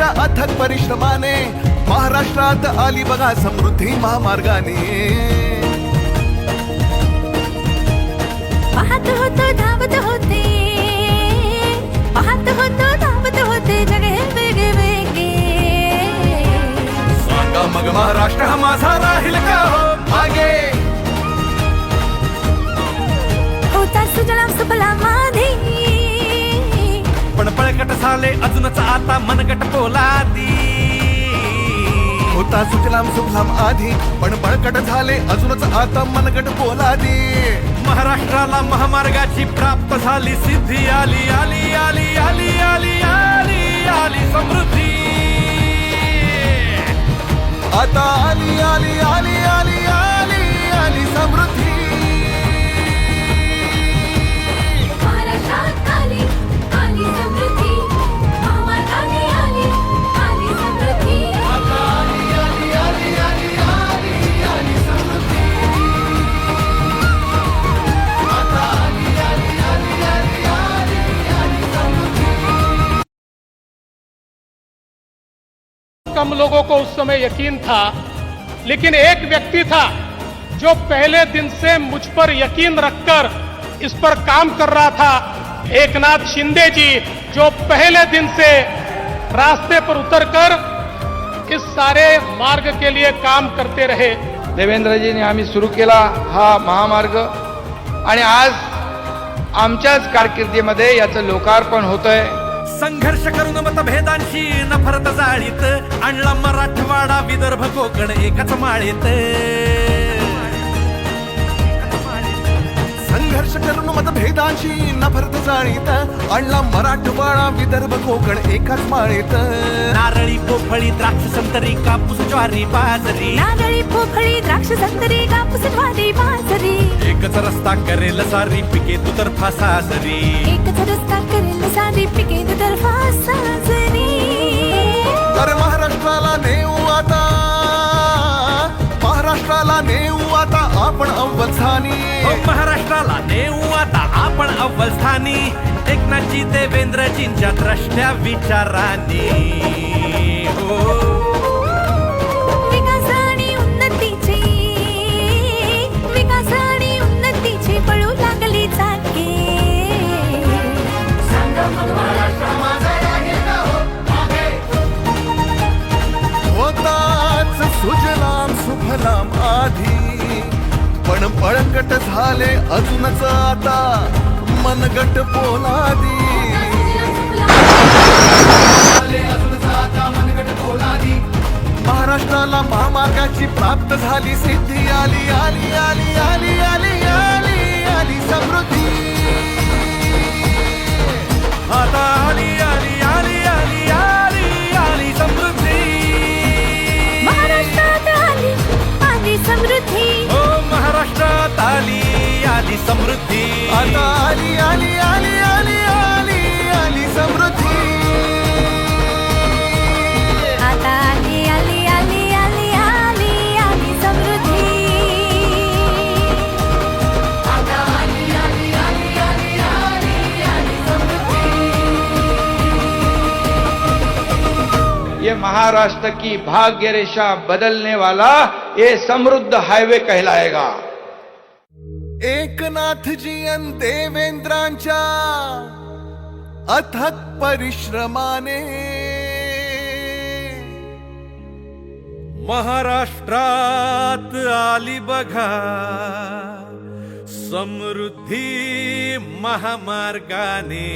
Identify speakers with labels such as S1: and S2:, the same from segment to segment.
S1: देवेंद्रांच्या अथक परिश्रमाने महाराष्ट्रात आली बघा समृद्धी महामार्गाने.
S2: पाहत होतो धावत होते. पाहत होतो धावत होते जग हे वेगळे
S1: सांगा मग महाराष्ट्र हा माझा राहील का हो? मागे.
S3: झाले अजूनच आता मनगट बोलादी
S1: होता सुजलाम सुफलाम आधी पण बळकट झाले अजूनच आता मनगट बोलादी
S3: महाराष्ट्राला महामार्गाची प्राप्त झाली सिद्धी आली आली आली आली आली आली आली समृद्धी.
S1: आता आली आली आली आली.
S4: हम लोगों को उस समय यकीन था लेकिन एक व्यक्ति था जो पहले दिन से मुझ पर यकीन रखकर इस पर काम कर रहा था एकनाथ शिंदे जी जो पहले दिन से रास्ते पर उतरकर इस सारे मार्ग के लिए काम करते रहे।
S5: देवेंद्रजींनी आम्ही सुरू केला हा महामार्ग आणि आज आमच्याच कारकिर्दीमध्ये याचं लोकार्पण होतंय.
S3: संघर्ष करून मतभेदांशी नफरत जाळीत आणला मराठवाडा विदर्भ कोकण एकाच माळीत.
S1: संघर्ष करून मतभेदांशी नफरत जाणीत आणला मराठवाडा विदर्भ कोकण एकाच माळीत.
S3: नारळी पोफळी द्राक्ष संतरी कापूस ज्वारी बाजरी.
S2: नारळी पोफळी द्राक्ष संत्री कापूस ज्वारी बाजरी.
S3: एकच रस्ता करेल सारी पिके तू तर फासासरी
S2: एकच रस्ता करेल सारी पिके दुतर्फा साजरी.
S1: अरे महाराष्ट्राला नेऊ आता. महाराष्ट्राला नेऊ आता आपण अव्वल
S3: हो महाराष्ट्राला नेऊ आता आपण अव्वल स्थानी एकनाथजी देवेंद्रजींच्या द्रष्ट्या विचारांनी. हो.
S1: आधी. पण पळकट झाले अजूनच आता. मनगट पोलादी. महाराष्ट्राला महामार्गाची प्राप्त झाली सिद्धी. आली आली आली आली आली आली आली समृद्धी.
S3: आता आली आली आली आली
S5: महाराष्ट्र की भाग्य रेशा बदलने वाला ये समृद्ध हाईवे कहलाएगा।
S1: एक एकनाथजी अन देवेंद्रांच्या अथक परिश्रमाने
S3: महाराष्ट्रात आली बघा, समृद्धी महामार्गाने.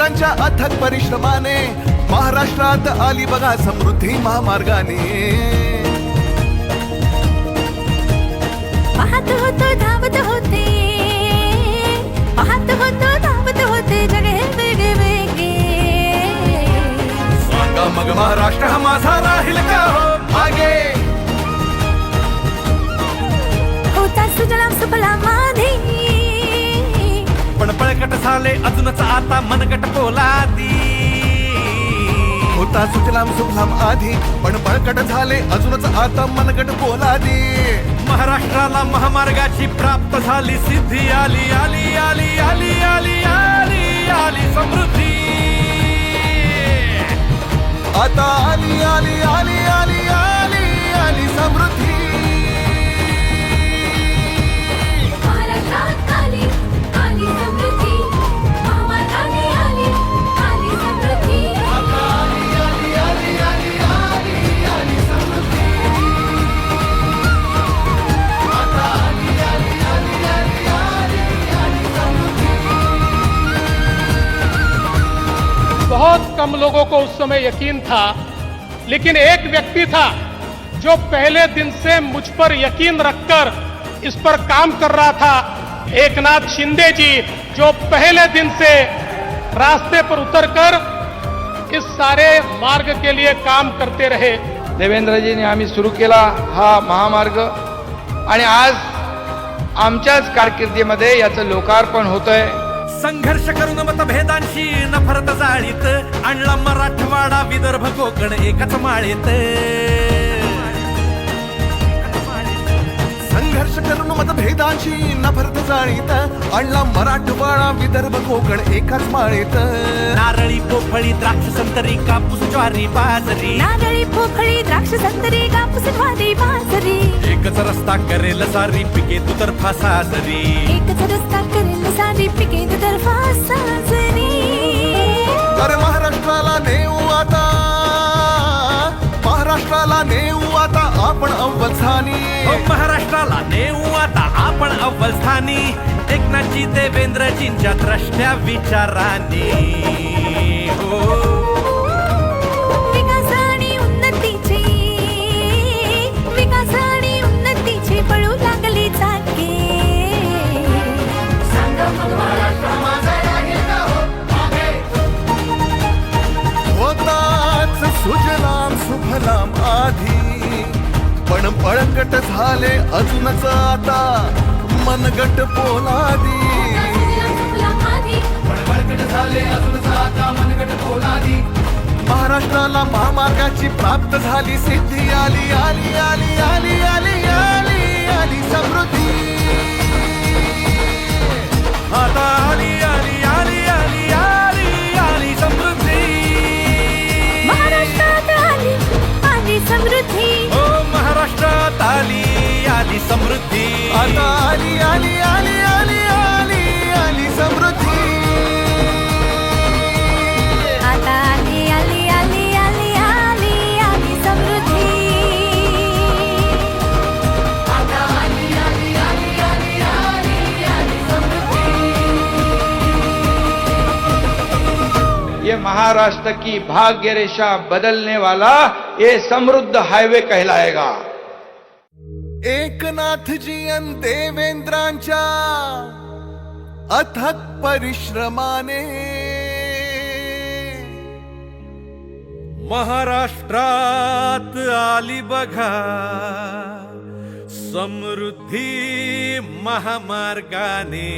S1: देवेंद्रांच्या अथक परिश्रमाने महाराष्ट्रात आली बघा समृद्धी महामार्गाने.
S2: पाहत होतो धावत होते. पाहत होतो धावत होते जग हे वेगळे वेगळे
S1: सांगा मग महाराष्ट्र हा माझा राहील का हो? मागे
S3: पळकट झाले अजूनच आता मनगट पोलादी.
S1: होता सुजलाम सुफलाम आधी पण बळकट झाले अजूनच आता मनगट पोलादी.
S3: महाराष्ट्राला महामार्गाची प्राप्त झाली सिद्धी आली आली आली आली आली आली आली समृद्धी.
S1: आता आली आली आली आली आली आली समृद्धी.
S4: बहुत कम लोगों को उस समय यकीन था लेकिन एक व्यक्ति था जो पहले दिन से मुझ पर यकीन रखकर इस पर काम कर रहा था एकनाथ शिंदे जी जो पहले दिन से रास्ते पर उतरकर इस सारे मार्ग के लिए काम करते रहे।
S5: देवेंद्रजीने आम्ही सुरू केला हा महामार्ग आणि आज आमच्याच कारकिर्दीमध्ये याचं लोकार्पण होतंय.
S3: संघर्ष करून मतभेदांशी नफरत जाळीत आणला मराठवाडा विदर्भ कोकण एकच माळीत.
S1: संघर्ष करून मतभेदांची नफरत जाणीत आणला मराठवाडा विदर्भ कोकण एकाच माळीत.
S3: नारळी पोफळी द्राक्ष संतरी कापूस ज्वारी बाजरी.
S2: नारळी पोखळी द्राक्ष संतरी कापूस ज्वारी बाजरी.
S3: एकच रस्ता करेल सारी पिके दुतर्फा साजरी.
S2: एकच रस्ता करेल सारी पिके दुतर्फा साजरी.
S1: अरे महाराष्ट्राला नेऊ आता आपण अव्वलस्थानी.
S3: हो, महाराष्ट्राला नेऊ आता आपण अव्वल स्थानी एकनाथजी देवेंद्रजींच्या द्रष्ट्या विचारांनी. हो.
S1: पळकट झाले अजूनच आता. मनगट पोलादी. महाराष्ट्राला महामार्गाची प्राप्त झाली सिद्धी आली आली आली आली आली आली आली समृद्धी.
S3: आता आली आली आली समृद्धी
S1: आता आली आली आली आली आली आली समृद्धी
S2: आता आली आली आली आली आली आली समृद्धी
S5: ये महाराष्ट्र की भाग्य रेशा बदलने वाला ये समृद्ध हाईवे कहलाएगा
S1: एकनाथजी अन देवेंद्रांच्या अथक परिश्रमाने
S3: महाराष्ट्रात आली बघा. समृद्धी महामार्गाने.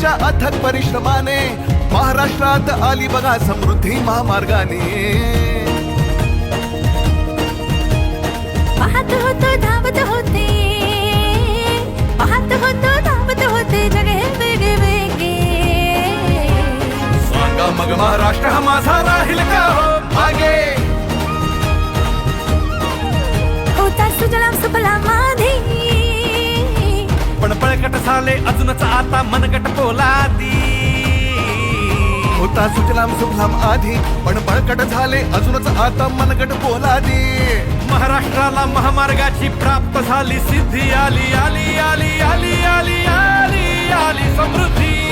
S1: देवेंद्रांच्या अथक परिश्रमाने महाराष्ट्रात आली बघा समृद्धी महामार्गाने.
S2: पाहत होतो धावत होते. पाहत होतो धावत होते जग हे वेगळे वेगळे
S1: सांगा मग महाराष्ट्र हा माझा राहील का हो? मागे.
S2: होता सुजलाम सुफलाम
S3: पण पळकट झाले अजूनच आता मनगट पोलादी.
S1: होता सुजलाम सुफलाम आधी पण बळकट झाले अजूनच आता मनगट पोलादी.
S3: महाराष्ट्राला महामार्गाची प्राप्त झाली सिद्धी आली आली आली आली आली आली आली समृद्धी.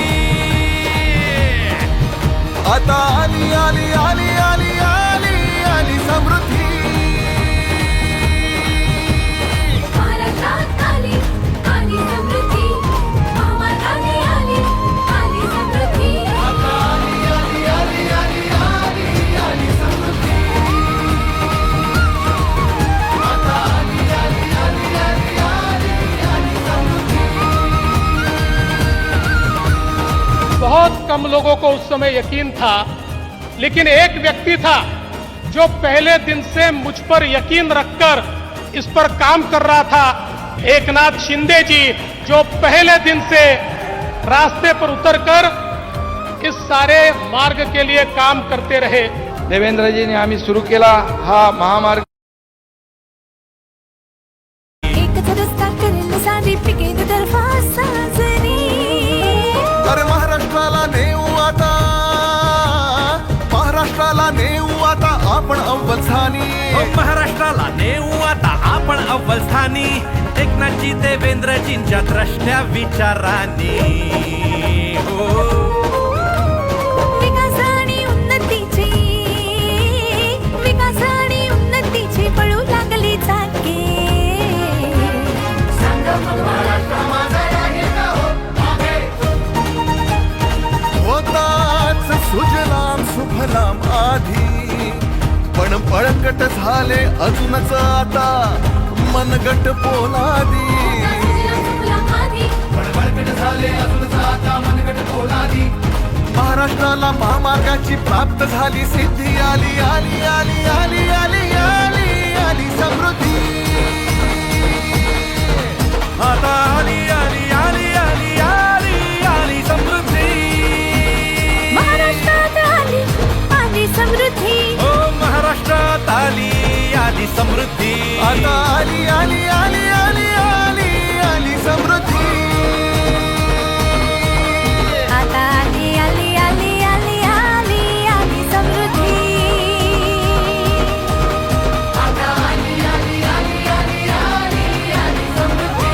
S4: बहुत कम लोगों को उस समय यकीन था लेकिन एक व्यक्ति था जो पहले दिन से मुझ पर यकीन रखकर इस पर काम कर रहा था एक नाथ शिंदे जी जो पहले दिन से रास्ते पर उतरकर इस सारे मार्ग के लिए काम करते रहे।
S5: देवेंद्रजींनी आम्ही सुरू केला हा महामार्ग।
S2: एकच रस्ता करेल सारी पिकेल दरफा
S1: स्थानी
S3: हो महाराष्ट्राला नेऊ आता आपण अव्वल स्थानी एकनाथजी देवेंद्रजींच्या द्रष्ट्या विचारांनी. हो.
S2: विकास आणि उन्नतीची विकास आणि उन्नतीची पळू लागली चाके.
S1: होताच सुजलाम सुफलाम आधी. पण बळकट झाले अजूनच आता मनगट पोलादी. महाराष्ट्राला महामार्गाची प्राप्त झाली सिद्धी आली आली आली आली आली आली आली समृद्धी.
S3: आता आली आली समृद्धी
S1: आता आली आली आली आली आली आली समृद्धी
S2: आता आली आली आली आली आली आली समृद्धी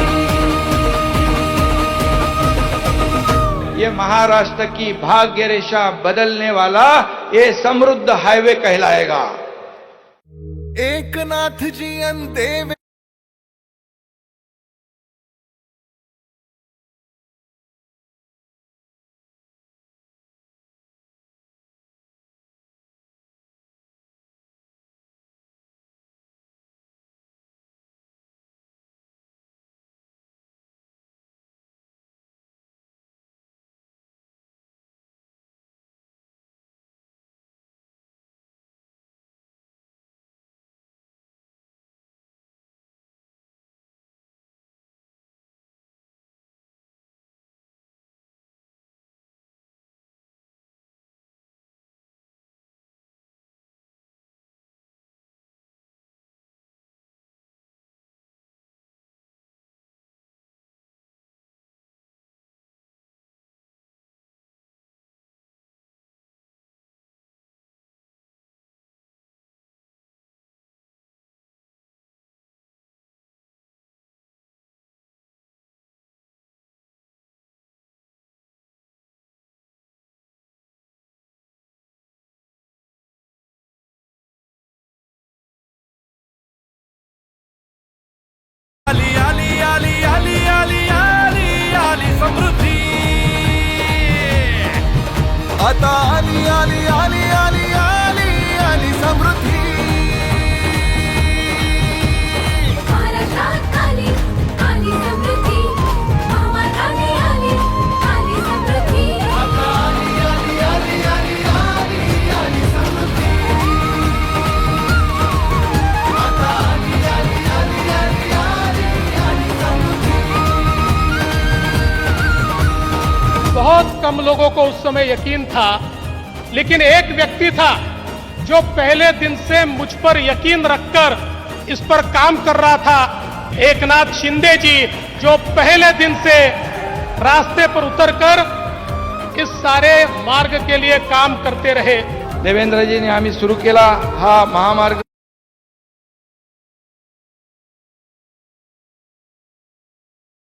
S5: ये महाराष्ट्र की भाग्य रेशा बदलने वाला ये समृद्ध हाईवे कहलाएगा
S1: एकनाथ जी अन आता आली आली आली आली
S2: आली आली समृद्धी
S4: बहुत कम लोगों को उस समय यकीन था, लेकिन एक व्यक्ति था जो पहले दिन से मुझ पर यकीन रखकर इस पर काम कर रहा था एक नाथ शिंदे जी, जो पहले दिन से रास्ते पर उतरकर इस सारे मार्ग के लिए काम करते रहे।
S5: देवेंद्रजींनी आम्ही सुरू केला हा, महामार्ग